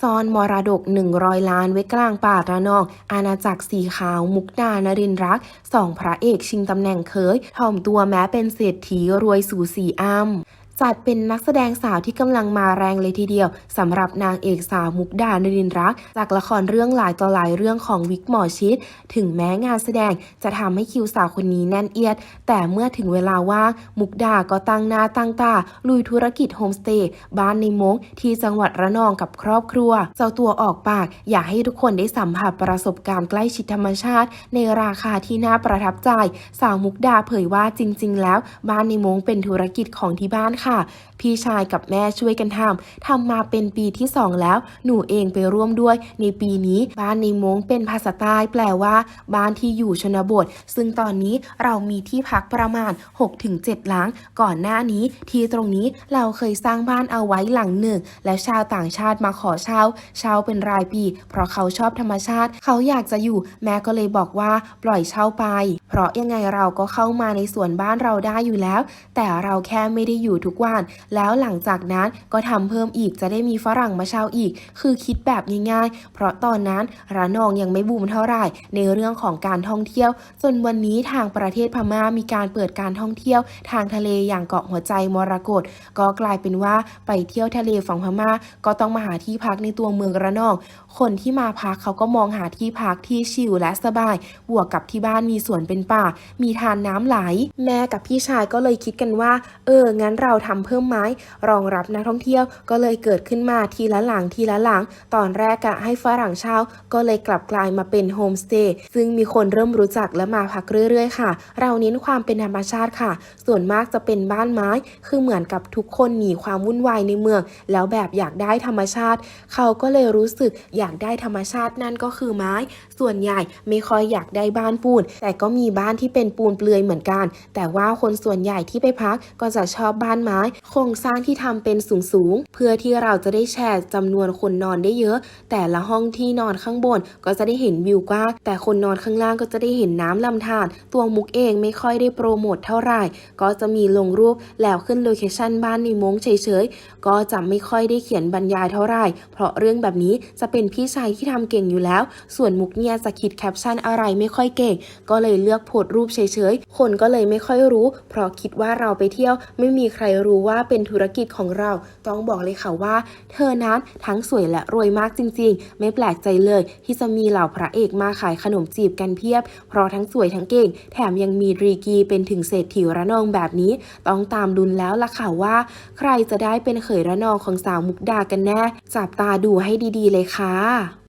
ซ่อนมรดก 100 ล้านไว้กลางป่าระนอง อาณาจักรสีขาวมุกดานรินร์รักสองพระเอกชิงตำแหน่งเคยถ่อมตัวแม้เป็นเศรษฐีรวยสู่สีอ้ำ จัดเป็นนักแสดงสาวที่กำลังมาแรงเลยทีเดียวสำหรับนางเอกสาวมุกดานรินร์รัก จากละครเรื่องหลายต่อหลายเรื่องของวิกหมอชิด ถึงแม้งานแสดงจะทำให้คิวสาวคนนี้แน่นเอียด แต่เมื่อถึงเวลาว่างมุกดาก็ตั้งหน้าตั้งตา ลุยธุรกิจโฮมสเตย์บ้านในมงที่จังหวัดระนองกับครอบครัว เจ้าตัวออกปากอยากให้ทุกคนได้สัมผัสประสบการณ์ใกล้ชิดธรรมชาติ ในราคาที่น่าประทับใจ สาวมุกดาเผยว่าจริง ๆ แล้ว บ้านในมงเป็นธุรกิจของที่บ้านค่ะ พี่ชายกับแม่ช่วยกันทำทำมาเป็นปีที่2แล้ว หนูเองไปร่วมด้วย ในปีนี้บ้านในมงเป็นภาษาใต้แปลว่า บ้านที่อยู่ชนบท ซึ่งตอนนี้เรามีที่พักประมาณ 6-7 หลัง ก่อนหน้านี้ ที่ตรงนี้เราเคยสร้างบ้านเอาไว้หลังหนึ่ง และชาวต่างชาติมาขอเช่า เช่าเป็นรายปี เพราะเขาชอบธรรมชาติ เขาอยากจะอยู่ แม่ก็เลยบอกว่าปล่อยเช่าไป เพราะยังไงเราก็เข้ามาในสวนบ้านเราได้อยู่แล้ว แต่เราแค่ไม่ได้อยู่ทุกวัน แล้วหลังจากนั้นก็ทำเพิ่มอีกจะได้มีฝรั่งมาเช่าอีก คือคิดแบบง่ายๆ เพราะตอนนั้นระนองยังไม่บูมเท่าไหร่ ในเรื่องของการท่องเที่ยว จนวันนี้ทางประเทศพม่ามีการเปิดการท่องเที่ยว ทางทะเลอย่างเกาะหัวใจมรกตก็กลายเป็นว่าไปเที่ยวทะเลฝั่งพม่า ก็ต้องมาหาที่พักในตัวเมืองระนอง คนที่มาพักเขาก็มองหาที่พักที่ชิลและสบาย บวกกับที่บ้านมีสวนเป็นป่า มีทานน้ำไหล แม่กับพี่ชายก็เลยคิดกันว่า เออ งั้นเราทำเพิ่มไม้ รองรับนักท่องเที่ยวก็เลยเกิดขึ้นมาทีละหลังทีละหลัง ตอนแรกอะให้ฝรั่งเช่าก็เลยกลับกลายมาเป็นโฮมสเตย์ซึ่งมีคนเริ่มรู้จักและมาพักเรื่อยๆ ค่ะ เราเน้นความเป็นธรรมชาติค่ะ ส่วนมากจะเป็นบ้านไม้ คือเหมือนกับทุกคนหนีความวุ่นวายในเมือง แล้วแบบอยากได้ธรรมชาติ เขาก็เลยรู้สึกอยากได้ธรรมชาตินั่นก็คือไม้ ส่วนใหญ่ไม่ค่อยอยากได้บ้านปูน แต่ก็มีบ้านที่เป็นปูนเปลือยเหมือนกัน แต่ว่าคนส่วนใหญ่ที่ไปพักก็จะชอบบ้านไม้โครงสร้างที่ทำเป็นสูงๆ เพื่อที่เราจะได้แชร์จำนวนคนนอนได้เยอะ แต่ละห้องที่นอนข้างบนก็จะได้เห็นวิวกว้างแต่คนนอนข้างล่างก็จะได้เห็นน้ำลำธารตัวมุกเองไม่ค่อยได้โปรโมทเท่าไหร่ ก็จะมีลงรูปแล้วขึ้นโลเคชั่นบ้านในมงเฉยๆ ก็จะไม่ค่อยได้เขียนบรรยายเท่าไหร่ เพราะเรื่องแบบนี้จะเป็นพี่ชายที่ทำเก่งอยู่แล้ว ส่วนมุกเนี่ยจะคิดแคปชั่นอะไรไม่ค่อยเก่ง ก็เลยเลือกโพสรูปเฉยๆ คนก็เลยไม่ค่อยรู้ เพราะคิดว่าเราไปเที่ยวไม่มีใครรู้ว่าเป็นธุรกิจของเรา ต้องบอกเลยค่ะว่า เธอนั้นทั้งสวยและรวยมากจริง ๆ ไม่แปลกใจเลย ที่จะมีเหล่าพระเอกมาขายขนมจีบกันเพียบ เพราะทั้งสวยทั้งเก่ง แถมยังมีรีกีเป็นถึงเศรษฐีระนองแบบนี้ ต้องตามดุลแล้วล่ะค่ะว่า ใครจะได้เป็นเขยระนองของสาวมุกดากันแน่ จับตาดูให้ดีๆ เลยค่ะ